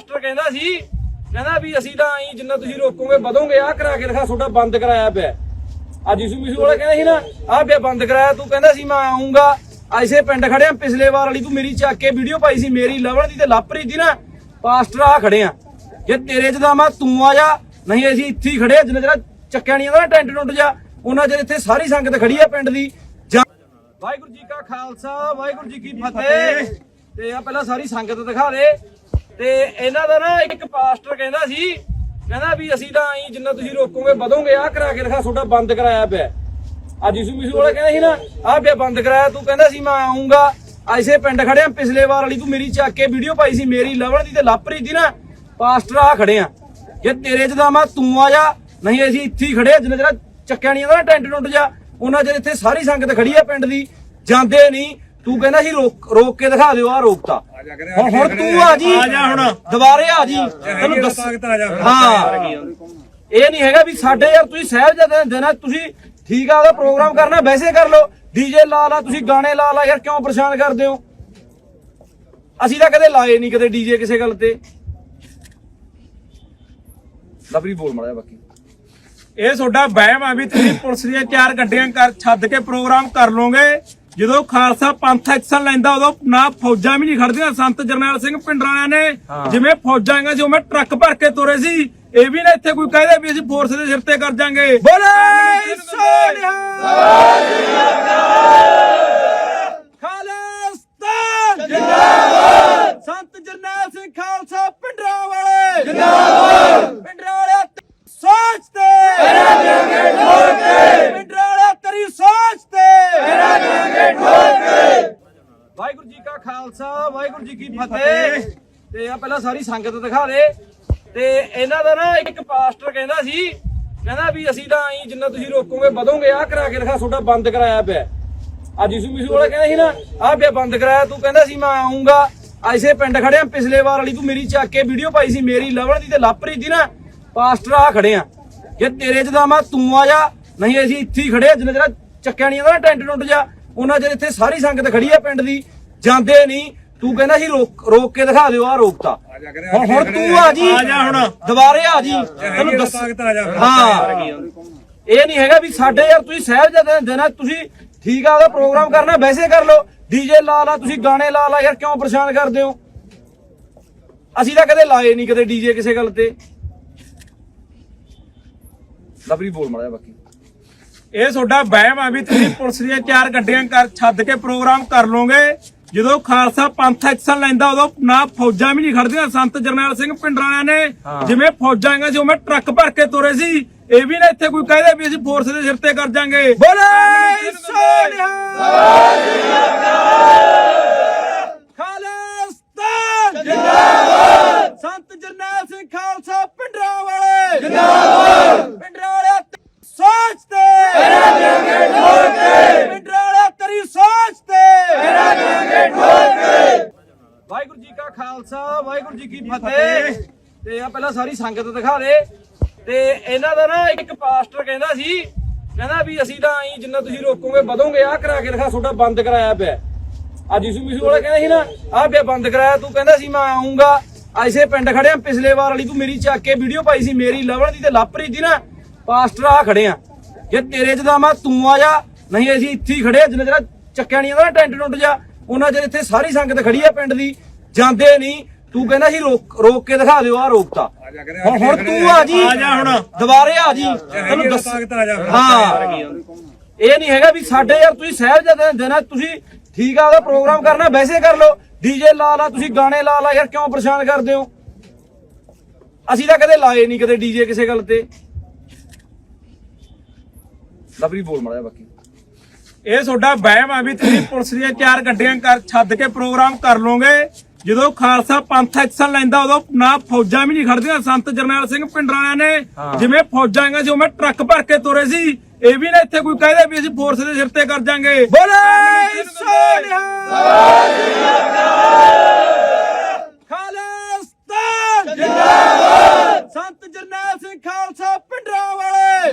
Pastor ਕਹਿੰਦਾ ਸੀ ਕਹਿੰਦਾ ਵੀ ਅਸੀਂ ਤਾਂ ਐਂ ਜਿੰਨਾ ਤੁਸੀਂ ਰੋਕੋਗੇ ਵਧੋਗੇ ਆ ਕਰਾ ਕੇ ਦਿਖਾ ਤੁਹਾਡਾ ਬੰਦ ਕਰਾਇਆ ਪਿਆ ਅੱਜ ਯਿਸੂ ਮਿਸੂ ਵਾਲਾ ਕਹਿੰਦਾ ਸੀ ਨਾ ਆਹ ਪਿਆ ਬੰਦ ਕਰਾਇਆ ਤੂੰ ਕਹਿੰਦਾ ਸੀ ਮੈਂ ਆਉਂਗਾ ਐਸੇ ਪਿੰਡ ਖੜਿਆ ਪਿਛਲੇ ਵਾਰ ਵਾਲੀ ਤੂੰ ਮੇਰੀ ਚੱਕ ਕੇ ਵੀਡੀਓ ਪਾਈ ਸੀ ਮੇਰੀ ਲਵਣ ਦੀ ਤੇ ਲਾਪਰੀ ਦੀ ਨਾ ਪਾਸਟਰ ਆ। ਖੜਿਆ ਜੇ ਤੇਰੇ ਚ ਦਾ ਤੂੰ ਆ ਜਾ ਨਹੀਂ ਅਸੀਂ ਇੱਥੇ ਹੀ ਖੜੇ ਆ, ਜਿੰਨਾ ਜਿਹੜਾ ਚੱਕਿਆ ਨਹੀਂ ਜਾਂਦਾ ਟੈਂਟ ਟੁੱਟ ਜਾ ਉਹਨਾਂ ਚਿਰ ਇੱਥੇ ਸਾਰੀ ਸੰਗਤ ਖੜੀ ਆ ਪਿੰਡ ਦੀ। ਵਾਹਿਗੁਰੂ ਜੀ ਕਾ ਖਾਲਸਾ ਵਾਹਿਗੁਰੂ ਜੀ ਕੀ ਫਤਿਹ। ਤੇ ਆ ਪਹਿਲਾਂ ਸਾਰੀ ਸੰਗਤ ਦਿਖਾ ਦੇ। ਤੇ ਇਹਨਾਂ ਦਾ ਨਾ ਇੱਕ ਪਾਸਟਰ ਕਹਿੰਦਾ ਸੀ, ਕਹਿੰਦਾ ਵੀ ਅਸੀਂ ਤਾਂ ਐਂ ਜਿੰਨਾ ਤੁਸੀਂ ਰੋਕੋਗੇ, ਵਧੋਗੇ ਆ ਕਰਾ ਕੇ ਦਿਖਾ, ਤੁਹਾਡਾ ਬੰਦ ਕਰਾਇਆ ਪਿਆ। ਅੱਜ ਯਿਸੂ ਮਿਸੂ ਵਾਲਾ ਕਹਿੰਦਾ ਸੀ ਨਾ, ਆਹ ਪਿਆ ਬੰਦ ਕਰਾਇਆ, ਤੂੰ ਕਹਿੰਦਾ ਸੀ ਮੈਂ ਆਉਂਗਾ ਐਸੇ ਪਿੰਡ ਖੜਿਆ, ਪਿਛਲੇ ਵਾਰ ਵਾਲੀ ਤੂੰ ਮੇਰੀ ਚੱਕ ਕੇ ਵੀਡੀਓ ਪਾਈ ਸੀ, ਮੇਰੀ ਲਵਣ ਦੀ ਤੇ ਲਾਪਰੀ ਦੀ ਨਾ ਪਾਸਟਰ ਆ। ਖੜਿਆ ਜੇ ਤੇਰੇ ਚ ਦਾ ਮੈਂ ਤੂੰ ਆ ਜਾ, ਨਹੀਂ ਅਸੀਂ ਇੱਥੇ ਹੀ ਖੜੇ ਜਿੰਨਾ ਜਿਹੜਾ ਚੱਕਿਆ ਨਹੀਂ ਜਾਂਦਾ, ਟੈਂਟ ਟੁੱਟ ਜਾ, ਉਹਨਾਂ ਚਿਰ ਇੱਥੇ ਸਾਰੀ ਸੰਗਤ ਖੜੀ ਆ ਪਿੰਡ ਦੀ, ਜਾਂਦੇ ਨਹੀਂ। ਤੂੰ ਕਹਿੰਦਾ ਸੀ ਰੋਕ ਰੋਕ ਕੇ ਦਿਖਾ ਦਿਓ ਆ ਰੋਕਤਾ। ਹੁਣ ਹੁਣ ਤੂੰ ਆ ਜੀ ਆ ਜਾ ਹੁਣ। ਦੁਬਾਰੇ ਆ ਜੀ। ਤੈਨੂੰ ਦੱਸ ਹਾਂ। ਇਹ ਨਹੀਂ ਹੈਗਾ ਵੀ ਸਾਡੇ ਯਾਰ ਤੁਸੀਂ ਸਹਿਬ ਜਦ ਦੇਣਾ ਤੁਸੀਂ ਠੀਕ ਆ ਉਹਦਾ ਪ੍ਰੋਗਰਾਮ ਕਰਨਾ ਵੈਸੇ ਕਰ ਲਓ। ਡੀਜੇ ਲਾ ਲਾ ਤੁਸੀਂ ਗਾਣੇ ਲਾ ਲਾ ਯਾਰ ਕਿਉਂ ਪਰੇਸ਼ਾਨ ਕਰਦੇ ਹੋ? ਅਸੀਂ ਤਾਂ ਕਦੇ ਲਾਏ ਨਹੀਂ ਕਦੇ ਡੀਜੇ ਕਿਸੇ ਗੱਲ ਤੇ। ਲਵਰੀ ਬੋਲ ਮੜਿਆ ਬਾਕੀ। ਇਹ ਤੁਹਾਡਾ ਵਹਿਮ ਆ ਵੀ ਤੁਸੀਂ ਪੁਲਿਸ ਦੀਆਂ ਚਾਰ ਗੱਡੀਆਂ ਕਰ ਛੱਡ ਕੇ ਪ੍ਰੋਗਰਾਮ ਕਰ ਲੋਗੇ ਜਦੋਂ ਖਾਲਸਾ ਪੰਥ ਐਕਸ਼ਨ ਲੈਂਦਾ ਉਦੋਂ ਨਾ ਫੌਜਾਂ ਵੀ ਨਹੀਂ ਖੜਦੀਆਂ ਸੰਤ ਜਰਨੈਲ ਸਿੰਘ ਪਿੰਡ ਵਾਲਿਆਂ ਨੇ। ਜਿਵੇਂ ਫੌਜਾਂ ਆਈਆਂ ਸੀ ਉਵੇਂ ਟਰੱਕ ਭਰ ਕੇ ਤੁਰੇ ਸੀ। ਇਹ ਵੀ ਨਾ ਇੱਥੇ ਕੋਈ ਕਹਦੇ ਵੀ ਅਸੀਂ ਫੋਰਸ ਦੇ ਸਿਰ ਤੇ ਕਰ ਜਾਾਂਗੇ। ਬੋਲੇ ਸੋਨਿਹਾ ਖਾਲਿਸਤਾਨ ਜਿੰਦਾਬਾਦ ਸੰਤ ਜਰਨੈਲ ਸਿੰਘ ਖਾਲਸਾ ਪਿੰਡਰਾਂ ਵਾਲੇ ਜਿੰਦਾਬਾਦ ਪਿੰਡਰਾਂ ਵਾਲੇ ਸੋਚ ਤੇ ਤੇਰਾ ਦੇਾਂਗੇ ਠੋਕ ਕੇ ਪਿੰਡਰਾਂ ਵਾਲੇ ਤੇਰੀ ਸੋਚ ਤੇ ਤੇਰਾ ਦੇਾਂਗੇ ਠੋਕ ਕੇ ਵਾਹਿਗੁਰੂ ਜੀ ਕਾ ਖਾਲਸਾ ਵਾਹਿਗੁਰੂ ਜੀ ਕੀ ਫਤਿਹ। ਤੇ ਆ ਪਹਿਲਾਂ ਸਾਰੀ ਸੰਗਤ ਦਿਖਾ ਦੇ। ਤੇ ਇਹਨਾਂ ਦਾ ਨਾ ਇੱਕ ਪਾਸਟਰ ਕਹਿੰਦਾ ਸੀ, ਕਹਿੰਦਾ ਵੀ ਅਸੀਂ ਤਾਂ ਐਂ ਜਿੰਨਾ ਤੁਸੀਂ ਰੋਕੋਗੇ, ਵਧੋਗੇ। ਆ ਕਰਾ ਕੇ ਦਿਖਾ, ਤੁਹਾਡਾ ਬੰਦ ਕਰਾਇਆ ਪਿਆ। ਅੱਜ ਯਿਸੂ ਮਿਸੂ ਵਾਲਾ ਕਹਿੰਦਾ ਸੀ ਨਾ, ਆਹ ਪਿਆ ਬੰਦ ਕਰਾਇਆ, ਤੂੰ ਕਹਿੰਦਾ ਸੀ ਮੈਂ ਆਉਂਗਾ ਐਸੇ ਪਿੰਡ ਖੜਿਆ ਪਿਛਲੇ ਵਾਰ ਵਾਲੀ ਤੂੰ ਮੇਰੀ ਚੱਕ ਕੇ ਵੀਡੀਓ ਪਾਈ ਸੀ, ਮੇਰੀ ਲਵਣ ਦੀ ਤੇ ਲਾਪਰੀ ਦੀ ਨਾ। ਪਾਸਟਰ ਆ। ਖੜਿਆ ਜੇ ਤੇਰੇ ਚ ਦਾ ਮੈਂ ਤੂੰ ਆ ਜਾ, ਨਹੀਂ ਅਸੀਂ ਇੱਥੇ ਹੀ ਖੜੇ ਜਿੰਨਾ ਜਿਹੜਾ ਚੱਕਿਆ ਨਹੀਂ ਜਾਂਦਾ ਟੈਂਟ ਟੁੱਟ ਜਾ, ਉਹਨਾਂ ਚਿਰ ਇੱਥੇ ਸਾਰੀ ਸੰਗਤ ਖੜੀ ਆ ਪਿੰਡ ਦੀ, ਜਾਂਦੇ ਨਹੀਂ ਤੂੰ ਕਹਿੰਦਾ ਸੀ ਰੋਕ ਰੋਕ ਕੇ ਦਿਖਾ ਦਿਓ ਆ ਰੋਕਤਾ ਹੁਣ ਹੁਣ ਤੂੰ ਆ ਜੀ ਆ ਜਾ ਹੁਣ। ਦੁਬਾਰੇ ਆ ਜੀ। ਤੈਨੂੰ ਦੱਸ ਤਾਕਤ ਆ ਜਾ ਹਾਂ। ਇਹ ਨਹੀਂ ਹੈਗਾ ਵੀ ਸਾਡੇ ਯਾਰ ਤੁਸੀਂ ਸਹਿਬ ਜਦ ਦੇਣਾ ਤੁਸੀਂ ਠੀਕ ਆ ਉਹਦਾ ਪ੍ਰੋਗਰਾਮ ਕਰਨਾ ਵੈਸੇ ਕਰ ਲਓ। ਡੀਜੇ ਲਾ ਲਾ ਤੁਸੀਂ ਗਾਣੇ ਲਾ ਲਾ ਯਾਰ ਕਿਉਂ ਪਰੇਸ਼ਾਨ ਕਰਦੇ ਹੋ? ਅਸੀਂ ਤਾਂ ਕਦੇ ਲਾਏ ਨਹੀਂ ਕਦੇ ਡੀਜੇ ਕਿਸੇ ਗੱਲ ਤੇ। ਲਵਰੀ ਬੋਲ ਮੜਿਆ ਬਾਕੀ। ਇਹ ਤੁਹਾਡਾ ਵਹਿਮ ਆ ਵੀ ਤੁਸੀਂ ਪੁਲਿਸ ਦੀਆਂ ਚਾਰ ਗੱਡੀਆਂ ਕਰ ਛੱਡ ਕੇ ਪ੍ਰੋਗਰਾਮ ਕਰ ਲੋਗੇ ਜਦੋਂ ਖਾਲਸਾ ਪੰਥ ਐਕਸ਼ਨ ਲੈਂਦਾ ਉਦੋਂ ਨਾ ਫੌਜਾਂ ਵੀ ਨਹੀਂ ਖੜਦੀਆਂ ਸੰਤ ਜਰਨੈਲ ਸਿੰਘ ਪਿੰਡ ਵਾਲਿਆਂ ਨੇ। ਜਿਵੇਂ ਫੌਜਾਂ ਆਈਆਂ ਸੀ ਉਵੇਂ ਟਰੱਕ ਭਰ ਕੇ ਤੁਰੇ ਸੀ। ਇਹ ਵੀ ਨਾ ਇੱਥੇ ਕੋਈ ਕਹਦੇ ਵੀ ਅਸੀਂ ਫੋਰਸ ਦੇ ਸਿਰ ਤੇ ਕਰ ਜਾਾਂਗੇ। ਬੋਲੇ ਸੋਨਿਹਾ ਖਾਲਿਸਤਾਨ ਜਿੰਦਾਬਾਦ! ਸੰਤ ਜਰਨੈਲ ਸਿੰਘ ਖਾਲਸਾ ਪਿੰਡਰਾਂ ਵਾਲੇ! ਜਿੰਦਾਬਾਦ ਪਿੰਡਰਾਂ ਵਾਲੇ ਸੋਚ ਤੇ ਤੇਰਾ ਦੇਾਂਗੇ ਠੋਕ ਕੇ ਪਿੰਡਰਾਂ ਵਾਲੇ ਤੇਰੀ ਸੋਚ ਤੇ ਤੇਰਾ ਦੇਾਂਗੇ ਠੋਕ ਕੇ ਵਾਹਿਗੁਰੂ ਜੀ ਕਾ ਖਾਲਸਾ ਵਾਹਿਗੁਰੂ ਜੀ ਕੀ ਫਤਿਹ। ਤੇ ਆ ਪਹਿਲਾਂ ਸਾਰੀ ਸੰਗਤ ਦਿਖਾ ਦੇ। ਤੇ ਇਹਨਾਂ ਦਾ ਨਾ ਇੱਕ ਪਾਸਟਰ ਕਹਿੰਦਾ ਸੀ ਕਹਿੰਦਾ ਵੀ ਅਸੀਂ ਤਾਂ ਐਂ ਜਿੰਨਾ ਤੁਸੀਂ ਰੋਕੋਗੇ ਵਧੋਗੇ। ਆ ਕਰਾ ਕੇ ਦਿਖਾ ਤੁਹਾਡਾ ਬੰਦ ਕਰਾਇਆ ਪਿਆ। ਅੱਜ ਯਿਸੂ ਮਿਸੂ ਵਾਲਾ ਕਹਿੰਦਾ ਸੀ ਨਾ ਆਹ ਪਿਆ ਬੰਦ ਕਰਾਇਆ ਤੂੰ ਕਹਿੰਦਾ ਸੀ ਮੈਂ ਆਉਂਗਾ ਐਸੇ ਪਿੰਡ ਖੜਿਆ ਪਿਛਲੇ ਵਾਰ ਵਾਲੀ ਤੂੰ ਮੇਰੀ ਚੱਕ ਕੇ ਵੀਡੀਓ ਪਾਈ ਸੀ ਮੇਰੀ ਲਵਣ ਦੀ ਤੇ ਲਾਪਰੀ ਦੀ ਨਾ ਪਾਸਟਰ ਆ। ਖੜਿਆ ਜੇ ਤੇਰੇ ਚ ਦਾ ਮੈਂ ਤੂੰ ਆ ਜਾ ਨਹੀਂ ਅਸੀਂ ਇੱਥੇ ਹੀ ਖੜੇ ਆ, ਜਿੰਨਾ ਜਿਹੜਾ ਚੱਕਿਆ ਨਹੀਂ ਨਾ ਟੈਂਟ ਟੁੱਟ ਜਾ ਉਹਨਾਂ ਚਿਰ ਇੱਥੇ ਸਾਰੀ ਸੰਗਤ ਖੜੀ ਆ ਪਿੰਡ ਦੀ। ਜਾਂਦੇ ਨਹੀਂ। ਤੂੰ ਕਹਿੰਦਾ ਸੀ ਰੋਕ ਰੋਕ ਕੇ ਦਿਖਾ ਦਿਓ ਆ ਰੋਕਤਾ ਹੁਣ ਹੁਣ ਤੂੰ ਆ ਜੀ। ਆ ਜਾ ਹੁਣ। ਦੁਬਾਰੇ ਆ ਜੀ। ਤੈਨੂੰ ਦੱਸ ਹਾਂ। ਇਹ ਨਹੀਂ ਹੈਗਾ ਵੀ ਸਾਡੇ ਯਾਰ ਤੁਸੀਂ ਸਹਿਬ ਜਦ ਦੇਣਾ ਤੁਸੀਂ ਠੀਕ ਆ ਉਹਦਾ ਪ੍ਰੋਗਰਾਮ ਕਰਨਾ ਵੈਸੇ ਕਰ ਲਓ। ਡੀਜੇ ਲਾ ਲਾ ਤੁਸੀਂ ਗਾਣੇ ਲਾ ਲਾ ਯਾਰ ਕਿਉਂ ਪਰੇਸ਼ਾਨ ਕਰਦੇ ਹੋ? ਅਸੀਂ ਤਾਂ ਕਦੇ ਲਾਏ ਨਹੀਂ ਕਦੇ ਡੀਜੇ ਕਿਸੇ ਗੱਲ ਤੇ। ਲਵਰੀ ਬੋਲ ਮੜਿਆ ਬਾਕੀ। ਇਹ ਤੁਹਾਡਾ ਵਹਿਮ ਆ ਵੀ ਤੁਸੀਂ ਪੁਲਿਸ ਦੀਆਂ ਚਾਰ ਗੱਡੀਆਂ ਕਰ ਛੱਡ ਕੇ ਪ੍ਰੋਗਰਾਮ ਕਰ ਲੋਗੇ ਜਦੋਂ ਖਾਲਸਾ ਪੰਥ ਐਕਸ਼ਨ ਲੈਂਦਾ ਉਦੋਂ ਨਾ ਫੌਜਾਂ ਵੀ ਨਹੀਂ ਖੜਦੀਆਂ ਸੰਤ ਜਰਨੈਲ ਸਿੰਘ ਪਿੰਡਰ ਵਾਲਿਆਂ ਨੇ ਜਿਵੇਂ ਫੌਜਾਂ ਆਈਆਂ ਜਿਵੇਂ ਟਰੱਕ ਭਰ ਕੇ ਤੁਰੇ ਸੀ। ਇਹ ਵੀ ਨਾ ਇੱਥੇ ਕੋਈ ਕਹਦੇ ਵੀ ਅਸੀਂ ਫੋਰਸ ਦੇ ਸਿਰ ਤੇ ਕਰ ਜਾਾਂਗੇ। ਖਾਲਸਾ। ਸੰਤ ਜਰਨੈਲ ਸਿੰਘ ਖਾਲਸਾ ਪਿੰਡਰਾਂ ਵਾਲੇ